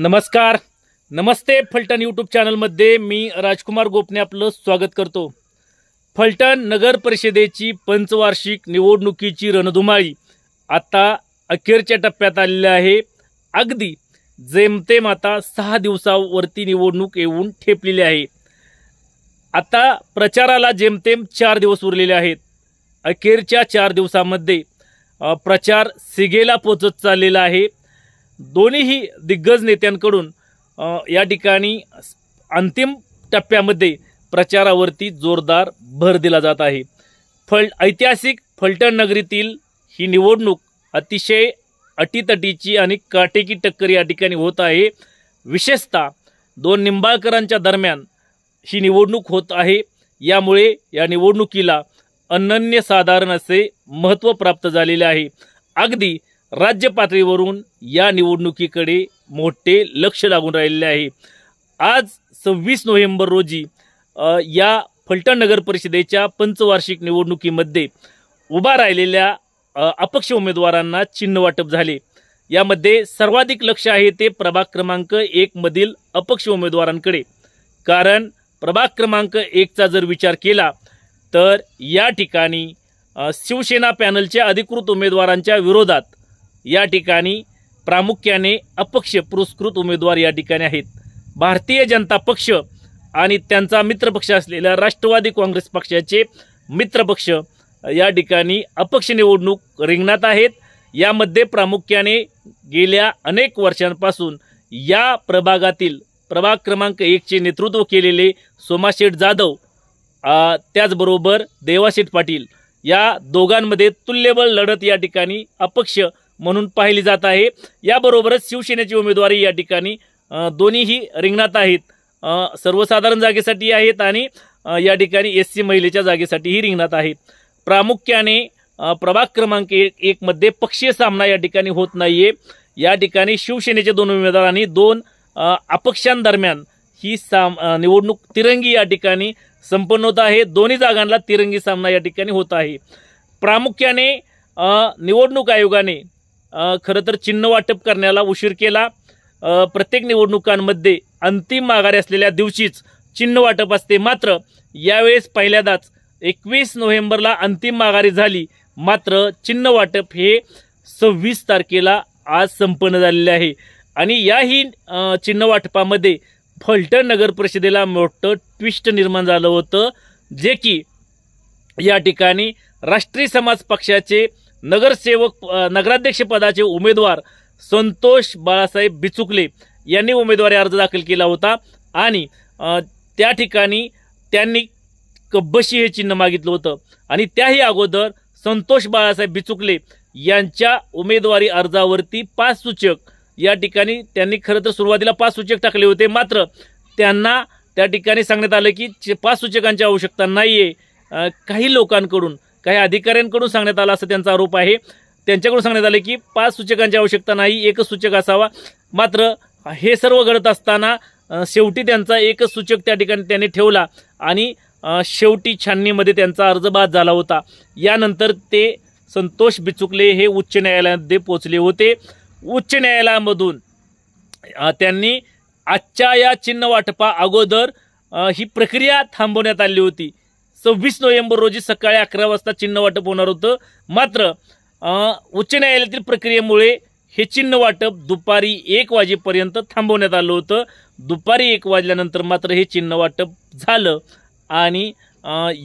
नमस्कार. नमस्ते फलटण यूट्यूब चॅनलमध्ये मी राजकुमार गोपने आपलं स्वागत करतो. फलटण नगर परिषदेची पंचवार्षिक निवडणुकीची रणधुमाळी आता अखेरच्या टप्प्यात आलेली आहे. अगदी जेमतेम आता सहा दिवसावरती निवडणूक येऊन ठेपलेली आहे. आता प्रचाराला जेमतेम चार दिवस उरलेले आहेत. अखेरच्या चार दिवसामध्ये प्रचार सिगेला पोचत चाललेला आहे. दोन्हीही दिग्गज नेत्यांकडून या ठिकाणी अंतिम टप्प्यामध्ये प्रचारावरती जोरदार भर दिला जात आहे. फल ऐतिहासिक फलटण नगरीतील ही निवडणूक अतिशय अटीतटीची आणि काटेकी टक्कर या ठिकाणी होत आहे. विशेषतः दोन निंबाळकरांच्या दरम्यान ही निवडणूक होत आहे. यामुळे या निवडणुकीला अनन्यसाधारण असे महत्त्व प्राप्त झालेले आहे. अगदी राज्य पातळीवरून या निवडणुकीकडे मोठे लक्ष लागून राहिलेले आहे. आज सव्वीस नोव्हेंबर रोजी या फलटण नगर परिषदेच्या पंचवार्षिक निवडणुकीमध्ये उभा राहिलेल्या अपक्ष उमेदवारांना चिन्ह वाटप झाले. यामध्ये सर्वाधिक लक्ष आहे ते प्रभाग क्रमांक एकमधील अपक्ष उमेदवारांकडे. कारण प्रभाग क्रमांक एकचा जर विचार केला तर या ठिकाणी शिवसेना पॅनलच्या अधिकृत उमेदवारांच्या विरोधात या ठिकाणी प्रामुख्याने अपक्ष पुरस्कृत उमेदवार या ठिकाणी आहेत. भारतीय जनता पक्ष आणि त्यांचा मित्रपक्ष असलेल्या राष्ट्रवादी काँग्रेस पक्षाचे मित्रपक्ष या ठिकाणी अपक्ष निवडणूक रिंगणात आहेत. यामध्ये प्रामुख्याने गेल्या अनेक वर्षांपासून या प्रभागातील प्रभाग क्रमांक एकचे नेतृत्व केलेले सोमाशेठ जाधव त्याचबरोबर देवाशेठ पाटील या दोघांमध्ये तुल्यबळ लढत या ठिकाणी अपक्ष म्हणून पाहिली जात आहे. याबरोबरच शिवसेनेची उमेदवारी या ठिकाणी दोन्हीही रिंगणात आहेत. सर्वसाधारण जागेसाठी आहेत आणि या ठिकाणी एस सी महिलेच्या जागेसाठीही रिंगणात आहेत प्रामुख्याने प्रभाग क्रमांक एक एकमध्ये पक्षीय सामना या ठिकाणी होत नाही आहे या ठिकाणी शिवसेनेचे दोन उमेदवारांनी दोन अपक्षांदरम्यान ही साम निवडणूक तिरंगी या ठिकाणी संपन्न होत आहे. दोन्ही जागांना तिरंगी सामना या ठिकाणी होत आहे. प्रामुख्याने निवडणूक आयोगाने खरं तर चिन्ह वाटप करण्याला उशीर केला. प्रत्येक निवडणुकांमध्ये अंतिम माघारी असलेल्या दिवशीच चिन्ह वाटप असते. मात्र यावेळेस पहिल्यांदाच एकवीस नोव्हेंबरला अंतिम माघारी झाली. मात्र चिन्ह वाटप हे सव्वीस तारखेला आज संपन्न झालेले आहे. आणि याही चिन्ह वाटपामध्ये फलटण नगर परिषदेला मोठं ट्विस्ट निर्माण झालं होतं. जे की या ठिकाणी राष्ट्रीय समाज पक्षाचे नगरसेवक नगराध्यक्ष पदाचे उमेदवार संतोष बाळासाहेब बिचुकले यांनी उमेदवारी अर्ज दाखल केला होता आणि त्या ठिकाणी त्यांनी कब्बशी हे चिन्ह मागितलं होतं. आणि त्याही अगोदर संतोष बाळासाहेब बिचुकले यांच्या उमेदवारी अर्जावरती पाच सूचक या ठिकाणी त्यांनी खरं तर सुरुवातीला पाच सूचक टाकले होते मात्र त्यांना त्या ठिकाणी सांगण्यात आलं की पाच सूचकांची आवश्यकता नाही आहे काही लोकांकडून काही अधिकाऱ्यांकडून सांगण्यात आलं असं त्यांचा आरोप आहे. त्यांच्याकडून सांगण्यात आलं की पाच सूचकांची आवश्यकता नाही एकच सूचक असावा. मात्र हे सर्व घडत असताना शेवटी त्यांचा एकच सूचक त्या ठिकाणी त्यांनी ठेवला आणि शेवटी छाननीमध्ये त्यांचा अर्ज बाद झाला होता. यानंतर ते संतोष बिचुकले हे उच्च न्यायालयामध्ये पोचले होते. उच्च न्यायालयामधून त्यांनी आजच्या या चिन्ह वाटपा अगोदर ही प्रक्रिया थांबवण्यात आली होती. सव्वीस नोव्हेंबर रोजी सकाळी अकरा वाजता चिन्ह वाटप होणार होतं. मात्र उच्च न्यायालयातील प्रक्रियेमुळे हे चिन्ह वाटप दुपारी एक वाजेपर्यंत थांबवण्यात आलं होतं. दुपारी एक वाजल्यानंतर मात्र हे चिन्ह वाटप झालं आणि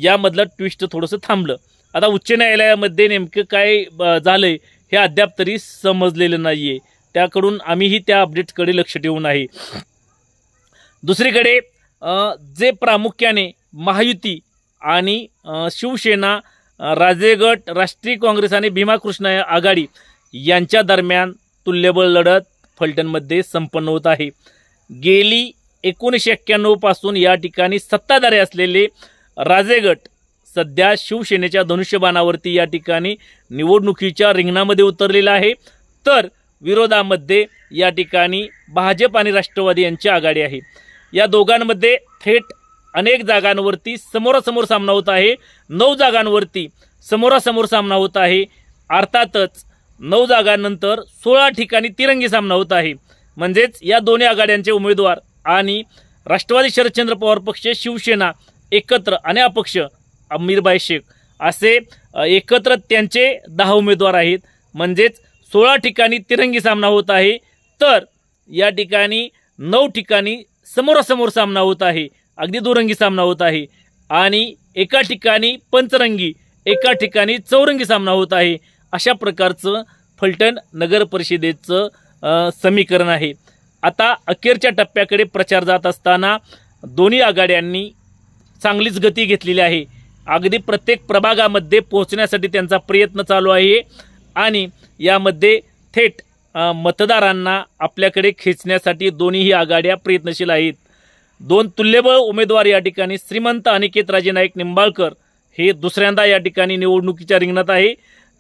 यामधलं ट्विस्ट थोडंसं थांबलं. आता उच्च न्यायालयामध्ये नेमकं काय ब- आहे हे अद्याप तरी समजलेलं नाही आहे त्याकडून आम्हीही त्या अपडेट्सकडे लक्ष ठेवून आहे. दुसरीकडे जे प्रामुख्याने महायुती आणि शिवसेना राजेगट राष्ट्रीय काँग्रेस आणि भीमाकृष्ण आघाडी यांच्या दरम्यान तुल्यबळ लढत फलटणमध्ये संपन्न होत आहे. गेली एकोणीसशे एक्क्याण्णवपासून या ठिकाणी सत्ताधारी असलेले राजेगट सध्या शिवसेनेच्या धनुष्यबाणावरती या ठिकाणी निवडणुकीच्या रिंगणामध्ये उतरलेला आहे. तर विरोधामध्ये या ठिकाणी भाजप आणि राष्ट्रवादी यांची आघाडी आहे. या दोघांमध्ये थेट अनेक जागांवरती समोरासमोर सामना होत आहे. नऊ जागांवरती समोरासमोर सामना होत आहे. अर्थातच नऊ जागांनंतर सोळा ठिकाणी तिरंगी सामना होत आहे. म्हणजेच या दोन्ही आघाड्यांचे उमेदवार आणि राष्ट्रवादी शरदचंद्र पवार पक्ष शिवसेना एकत्र आणि अपक्ष मीरबाई शेख असे एकत्र त्यांचे दहा उमेदवार आहेत. म्हणजेच सोळा ठिकाणी तिरंगी सामना होत आहे. तर या ठिकाणी नऊ ठिकाणी समोरासमोर सामना होत आहे. अगदी दुरंगी सामना होत आहे. आणि एका ठिकाणी पंचरंगी एका ठिकाणी चौरंगी सामना होत आहे. अशा प्रकारचं फलटण नगर परिषदेचं समीकरण आहे. आता अखेरच्या टप्प्याकडे प्रचार जात असताना दोन्ही आघाड्यांनी चांगलीच गती घेतलेली आहे. अगदी प्रत्येक प्रभागामध्ये पोहोचण्यासाठी त्यांचा प्रयत्न चालू आहे आणि यामध्ये थेट मतदारांना आपल्याकडे खेचण्यासाठी दोन्हीही आघाड्या प्रयत्नशील आहेत. दोन तुल्यबळ उमेदवार या ठिकाणी श्रीमंत अनिकेत राजे नाईक निंबाळकर हे दुसऱ्यांदा या ठिकाणी निवडणुकीच्या रिंगणात आहे.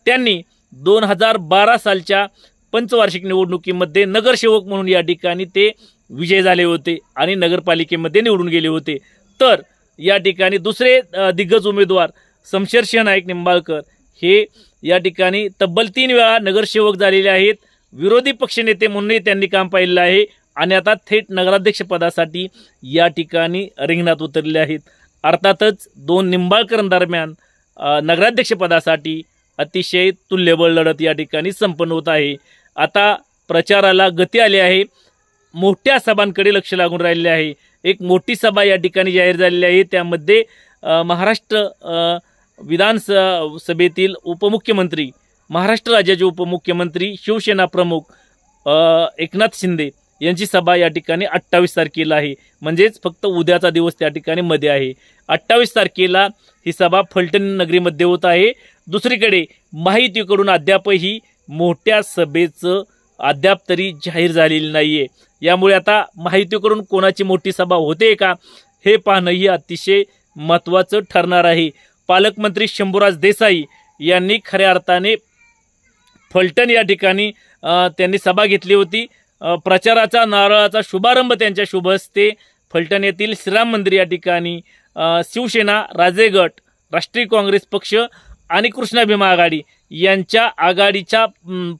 त्यांनी दोन हजार बारा सालच्या पंचवार्षिक निवडणुकीमध्ये नगरसेवक म्हणून या ठिकाणी ते विजय झाले होते आणि नगरपालिकेमध्ये निवडून गेले होते. तर या ठिकाणी दुसरे दिग्गज उमेदवार शमशेरसिंह नाईक निंबाळकर हे या ठिकाणी तब्बल तीन वेळा नगरसेवक झालेले आहेत. विरोधी पक्षनेते म्हणूनही त्यांनी काम पाहिलेलं आहे. आणि आता थेट नगराध्यक्षपदासाठी या ठिकाणी रिंगणात उतरले आहेत. अर्थातच दोन निंबाळकरांदरम्यान नगराध्यक्षपदासाठी अतिशय तुल्यबळ लढत या ठिकाणी संपन्न होत आहे. आता प्रचाराला गती आली आहे. मोठ्या सभांकडे लक्ष लागून राहिले आहे. एक मोठी सभा या ठिकाणी जाहीर झालेली आहे. त्यामध्ये महाराष्ट्र अ, विधानस सभेतील उपमुख्यमंत्री महाराष्ट्र राज्याचे उपमुख्यमंत्री शिवसेना प्रमुख एकनाथ शिंदे यांची सभा या ठिकाणी अठ्ठावीस तारखेला आहे. म्हणजेच फक्त उद्याचा दिवस त्या ठिकाणी मध्ये आहे. अठ्ठावीस तारखेला ही सभा फलटण नगरीमध्ये होत आहे. दुसरीकडे माहितीकडून अद्यापही मोठ्या सभेचं अद्याप तरी जाहीर झालेली नाही आहे यामुळे आता माहितीकडून कोणाची मोठी सभा होते का हे पाहणंही अतिशय महत्त्वाचं ठरणार आहे. पालकमंत्री शंभूराज देसाई यांनी खऱ्या अर्थाने फलटण या ठिकाणी त्यांनी सभा घेतली होती. प्रचाराचा नारळाचा शुभारंभ त्यांच्या शुभ हस्ते फलटण येथील श्रीराम मंदिर या ठिकाणी शिवसेना राजेगट राष्ट्रीय काँग्रेस पक्ष आणि कृष्णा भीमा आघाडी यांच्या आघाडीच्या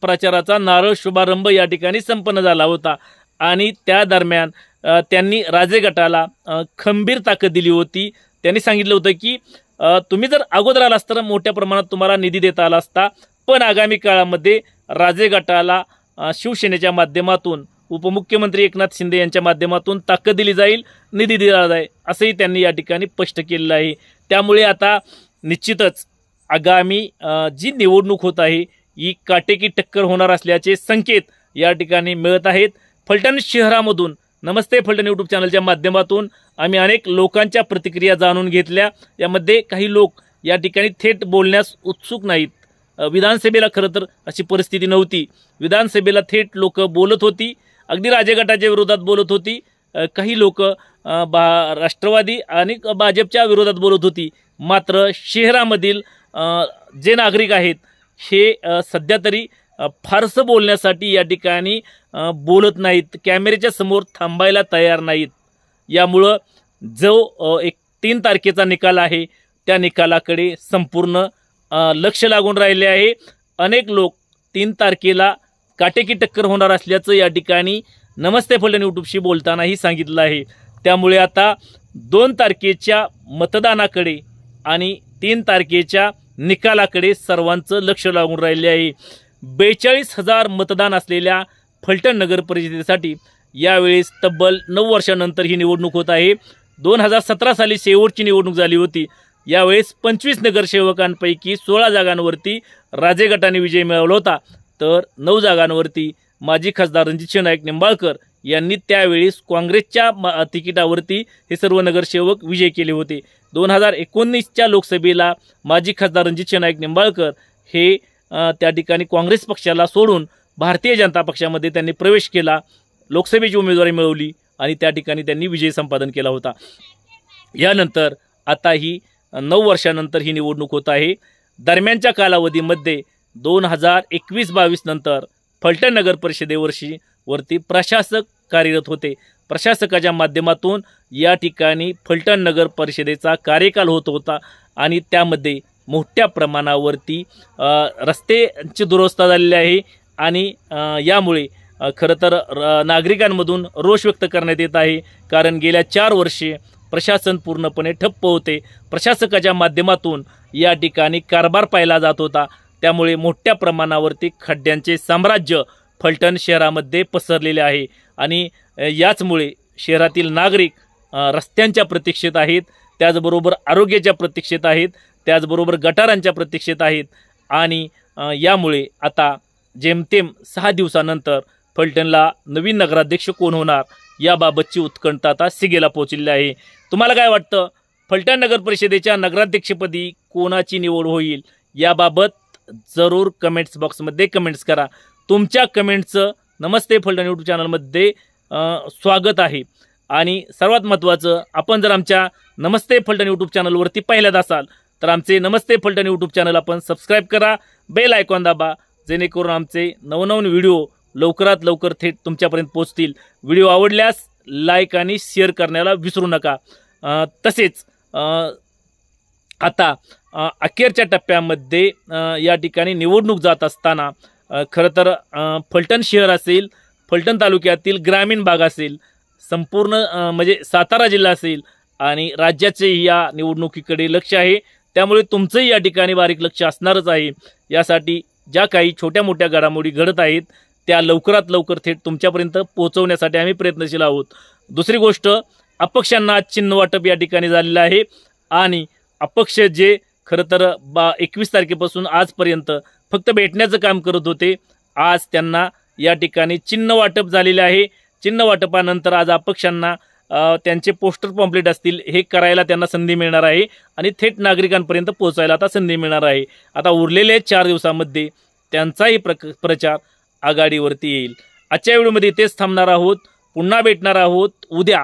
प्रचाराचा नारळ शुभारंभ या ठिकाणी संपन्न झाला होता. आणि त्या दरम्यान त्यांनी राजे गटाला खंबीर ताकद दिली होती. त्यांनी सांगितलं होतं की तुम्ही जर अगोदर आलास तर मोठ्या प्रमाणात तुम्हाला निधी देता आला असता पण आगामी काळामध्ये राजे गटाला शिवसेनेच्या माध्यमातून उपमुख्यमंत्री एकनाथ शिंदे यांच्या माध्यमातून ताकद दिली जाईल निधी दिला जाईल असंही त्यांनी या ठिकाणी स्पष्ट केलेलं आहे. त्यामुळे आता निश्चितच आगामी जी निवडणूक होत आहे ही काटेकी टक्कर होणार असल्याचे संकेत या ठिकाणी मिळत आहेत. फलटण शहरामधून नमस्ते फलटण यूट्यूब चॅनलच्या माध्यमातून आम्ही अनेक लोकांच्या प्रतिक्रिया जाणून घेतल्या. यामध्ये काही लोक या ठिकाणी थेट बोलण्यास उत्सुक नाहीत. विधानसभेला खरं तर अशी परिस्थिती नव्हती. विधानसभेला थेट लोक बोलत होती. अगदी राजगटाच्या विरोधात बोलत होती. काही लोक बा राष्ट्रवादी आणि भाजपच्या विरोधात बोलत होती. मात्र शहरामधील जे नागरिक आहेत हे सध्या तरी फारसं बोलण्यासाठी या ठिकाणी बोलत नाहीत. कॅमेऱ्याच्या समोर थांबायला तयार नाहीत. यामुळं जो एक तीन तारखेचा निकाल आहे. त्या निकालाकडे संपूर्ण लक्ष लागून राहिले आहे. अनेक लोक तीन तारखेला काटेकी टक्कर होणार असल्याचं या ठिकाणी नमस्ते फलटण यूट्यूबशी बोलतानाही सांगितलं आहे. त्यामुळे आता दोन तारखेच्या मतदानाकडे आणि तीन तारखेच्या निकालाकडे सर्वांचं लक्ष लागून राहिले आहे. बेचाळीस हजार मतदान असलेल्या फलटण नगर परिषदेसाठी यावेळेस तब्बल नऊ वर्षानंतर ही निवडणूक होत आहे. दोन हजार सतरा साली शेवटची निवडणूक झाली होती. यावेळेस पंचवीस नगरसेवकांपैकी सोळा जागांवरती राजे गटाने विजय मिळवला होता. तर नऊ जागांवरती माजी खासदार रणजित नाईक निंबाळकर यांनी त्यावेळेस काँग्रेसच्या तिकिटावरती हे सर्व नगरसेवक विजय केले होते. दोन हजार एकोणीसच्या लोकसभेला माजी खासदार रणजित नाईक निंबाळकर हे त्या ठिकाणी काँग्रेस पक्षाला सोडून भारतीय जनता पक्षामध्ये त्यांनी प्रवेश केला. लोकसभेची उमेदवारी मिळवली आणि त्या ठिकाणी त्यांनी विजय संपादन केला होता. यानंतर आता ही नऊ वर्षानंतर ही निवडणूक होत आहे. दरम्यानच्या कालावधीमध्ये दोन हजार एकवीस बावीस नंतर फलटण नगर परिषदेवर्षी वरती प्रशासक कार्यरत होते. प्रशासकाच्या माध्यमातून या ठिकाणी फलटण नगर परिषदेचा कार्यकाल होत होता आणि त्यामध्ये मोठ्या प्रमाणावरती रस्त्यांची दुरवस्था झालेली आहे आणि यामुळे खरं तर र नागरिकांमधून रोष व्यक्त करण्यात येत आहे. कारण गेल्या चार वर्षे प्रशासन पूर्णपणे ठप्प होते. प्रशासकाच्या माध्यमातून या ठिकाणी कारभार पाहिला जात होता. त्यामुळे मोठ्या प्रमाणावरती खड्ड्यांचे साम्राज्य फलटण शहरामध्ये पसरलेले आहे. आणि याचमुळे शहरातील नागरिक रस्त्यांच्या प्रतीक्षेत आहेत त्याचबरोबर आरोग्याच्या प्रतीक्षेत आहेत त्याचबरोबर गटारांच्या प्रतीक्षेत आहेत आणि यामुळे आता जेमतेम सहा दिवसानंतर फलटणला नवीन नगराध्यक्ष कोण होणार याबाबतची उत्कंठा आता सिगेला पोहोचलेली आहे. तुम्हाला काय वाटतं? फलटण नगर परिषदेच्या नगराध्यक्षपदी कोणाची निवड होईल? याबाबत जरूर कमेंट्स बॉक्समध्ये कमेंट्स करा. तुमच्या कमेंट्सचं नमस्ते फलटण यूट्यूब चॅनलमध्ये स्वागत आहे. आणि सर्वात महत्त्वाचं आपण जर आमच्या नमस्ते फलटण यूट्यूब चॅनलवरती पहिल्यांदा असाल तर आमचे नमस्ते फलटण यूट्यूब चॅनल आपण सबस्क्राईब करा बेल आयकॉन दाबा जेणेकरून आमचे नवनवीन व्हिडिओ लवकरात लवकर थेट तुमच्यापर्यंत पोहोचतील. व्हिडिओ आवडल्यास लाईक आणि शेअर करण्याला विसरू नका. तसेच आता अखेरच्या टप्प्यामध्ये या ठिकाणी निवडणूक जात असताना खरं तर फलटण शहर असेल फलटण तालुक्यातील ग्रामीण भाग असेल संपूर्ण म्हणजे सातारा जिल्हा असेल आणि राज्याचे या निवडणुकीकडे लक्ष आहे. त्यामुळे तुमचंही या ठिकाणी बारीक लक्ष असणारच आहे. यासाठी ज्या काही छोट्या मोठ्या घडामोडी घडत आहेत त्या लवकरात लवकर थेट तुमच्यापर्यंत पोहोचवण्यासाठी आम्ही प्रयत्नशील आहोत. दुसरी गोष्ट अपक्षांना आज चिन्ह वाटप या ठिकाणी झालेलं आहे. आणि अपक्ष जे खरं तर बा एकवीस तारखेपासून आजपर्यंत फक्त भेटण्याचं काम करत होते आज त्यांना या ठिकाणी चिन्ह वाटप झालेले आहे. चिन्ह वाटपानंतर आज अपक्षांना त्यांचे पोस्टर पॉम्प्लेट असतील हे करायला त्यांना संधी मिळणार आहे. आणि थेट नागरिकांपर्यंत पोहोचायला आता संधी मिळणार आहे. आता उरलेल्या चार दिवसामध्ये त्यांचाही प्रक प्रचार आघाडीवरती येईल. आजच्या व्हिडिओमध्ये इथेच थांबणार आहोत. पुन्हा भेटणार आहोत. उद्या